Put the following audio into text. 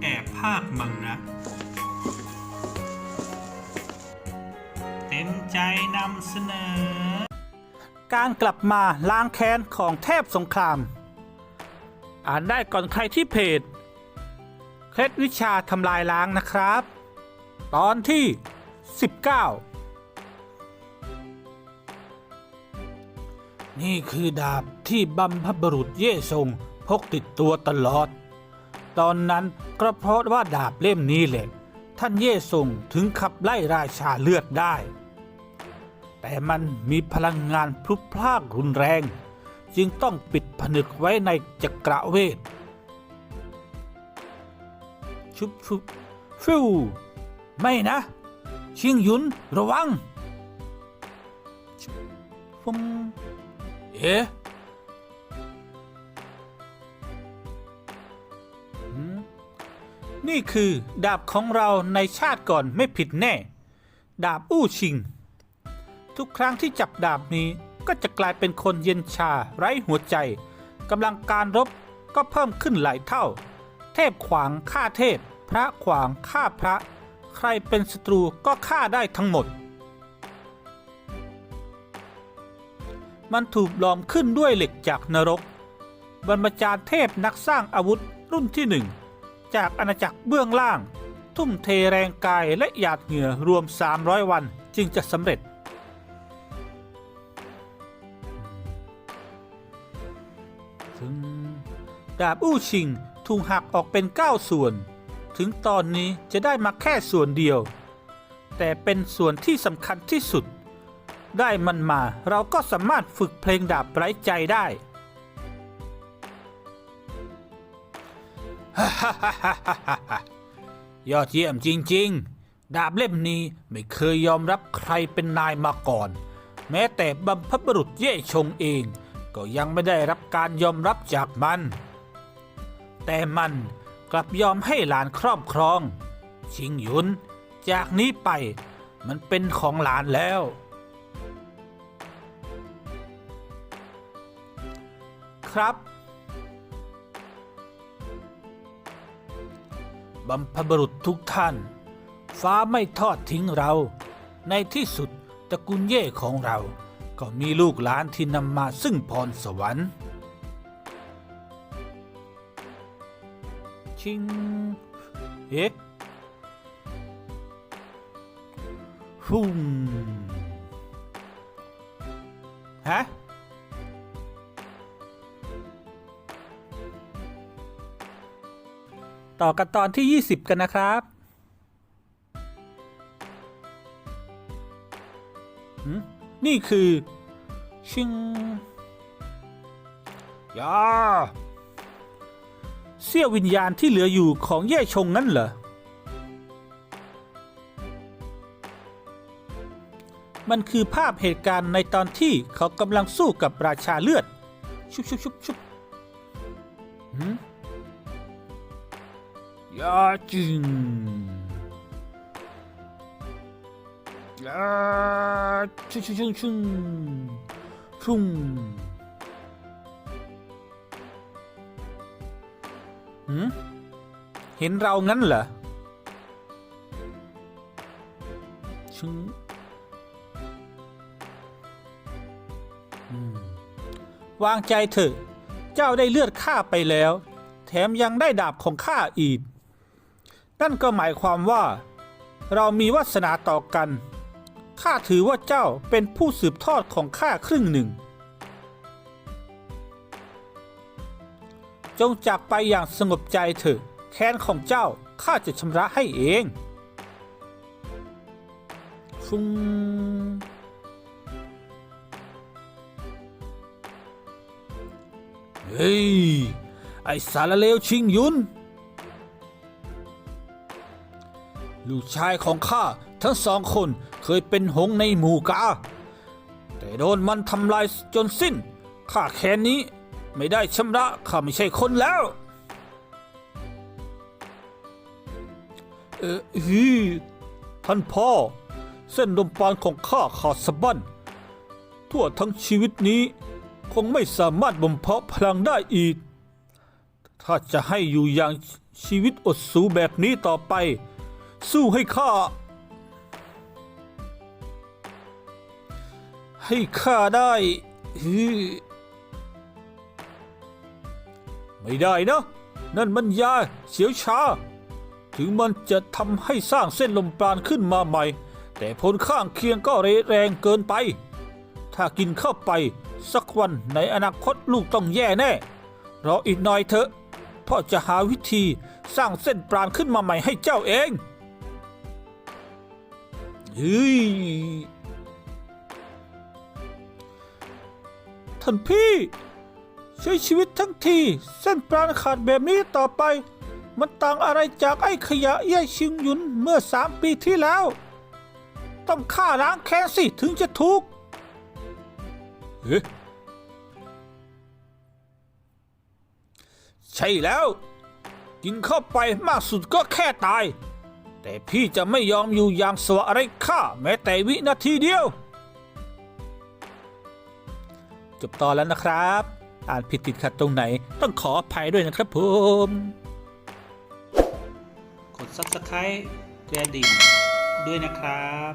แอบภาคมังนะเต็มใจนำเสนอ การกลับมาล้างแค้นของเทพสงคราม อ่านได้ก่อนใครที่เพจ เคล็ดวิชาทำลายล้างนะครับ ตอนที่ 19 นี่คือดาบที่บัมพบุรุษเย่ทรงพกติดตัวตลอด ตอนนั้นก็เพราะว่าดาบเล่มนี้แหละ ท่านเย่ทรงถึงขับไล่ราชาเลือดได้ แต่มันมีพลังงานพลุกพล่านรุนแรง จึงต้องปิดผนึกไว้ในจักระเวท ชุบชุบฟิวไม่นะชิงหยุนระวังฟุมเอ๊ะ นี่คือดาบของเราในชาติก่อนไม่ผิดแน่ ดาบอู้ชิง ทุกครั้งที่จับดาบนี้ก็จะกลายเป็นคนเย็นชาไร้หัวใจกำลังการรบก็เพิ่มขึ้นหลายเท่า เทพขวางฆ่าเทพ พระขวางฆ่าพระ ใครเป็นศัตรูก็ฆ่าได้ทั้งหมด มันถูกหลอมขึ้นด้วยเหล็กจากนรก บรรพจารย์เทพนักสร้างอาวุธรุ่นที่หนึ่ง จากอาณาจักรเบื้องล่าง ทุ่มเทแรงกายและหยาดเหงื่อรวม 300 วันจึงจะสำเร็จ ถึง ดาบอู้ชิงถูกหักออกเป็น 9 ส่วน ถึงตอนนี้จะได้มาแค่ส่วนเดียว แต่เป็นส่วนที่สำคัญที่สุด ได้มันมาเราก็สามารถฝึกเพลงดาบไร้ใจได้ ยอดเยี่ยมจริง ๆ ดาบเล่มนี้ไม่เคยยอมรับใครเป็นนายมาก่อน แม้แต่บัมพบุรุษเย่ชงเอง ก็ยังไม่ได้รับการยอมรับจากมัน แต่มันกลับยอมให้หลานครอบครอง ชิงหยุน จากนี้ไปมันเป็นของหลานแล้ว ครับ บัมพบรุษทุกท่าน ฟ้าไม่ทอดทิ้งเรา ในที่สุดตระกูลเย่ของเรา ก็มีลูกหลานที่นำมาซึ่งพรสวรรค์ ชิงเอ๊ะฟุ่มฮะ ต่อกันตอนที่ 20 กันนะครับหืมนี่คือชิงยาเสี้ยววิญญาณที่เหลืออยู่ของเย่ชงนั้นเหรอ มันคือภาพเหตุการณ์ในตอนที่เขากำลังสู้กับราชาเลือด ชุบชุบชุบชุบ หืมยาจิงยาชุชุชุชุงชุงหืมเห็นเรางั้นเหรอชุงอืมวางใจเถอะ เจ้าได้เลือดข้าไปแล้ว แถมยังได้ดาบของข้าอีก นั่นก็หมายความว่า เรามีวาสนาต่อกัน ข้าถือว่าเจ้าเป็นผู้สืบทอดของข้าครึ่งหนึ่ง จงจากไปอย่างสงบใจเถอะ แค้นของเจ้าข้าจะชำระให้เองฟุงเฮ้ย ไอสารเลวชิงยุน ลูกชายของข้าทั้งสองคนเคยเป็นหงในหมู่กา แต่โดนมันทำลายจนสิ้น ข้าแค้นนี้ไม่ได้ชำระข้าไม่ใช่คนแล้ว เออฮีท่านพ่อ เส้นดมปานของข้าขาดสะบั้นทั่วทั้งชีวิตนี้คงไม่สามารถบ่มเพาะพลังได้อีก ถ้าจะให้อยู่อย่างชีวิตอดสูแบบนี้ต่อไป สู้ให้ข้า ให้ข้าได้ฮือไม่ได้นะ นั่นมันยาเสียวชา ถึงมันจะทำให้สร้างเส้นลมปราณขึ้นมาใหม่ แต่ผลข้างเคียงก็เรแรงเกินไป ถ้ากินเข้าไปสักวันในอนาคตลูกต้องแย่แน่ รออีกหน่อยเถอะพ่อจะหาวิธีสร้างเส้นปราณขึ้นมาใหม่ให้เจ้าเอง เฮ้ย ท่านพี่ ใช้ชีวิตทั้งที เส้นปราณขาดแบบนี้ต่อไป มันต่างอะไรจากไอ้ขยะเย่ยชิงหยุนเมื่อสามปีที่แล้ว ต้องฆ่าล้างแค้นสิถึงจะถูกเอ๊ะใช่แล้ว กินเข้าไปมากสุดก็แค่ตาย แต่พี่จะไม่ยอมอยู่อย่างสวะอะไรข้าแม้แต่วินาทีเดียว จบตอนแล้วนะครับ อ่านผิดติดขัดตรงไหนต้องขออภัยด้วยนะครับผม กด subscribe กระดิ่งด้วยนะครับ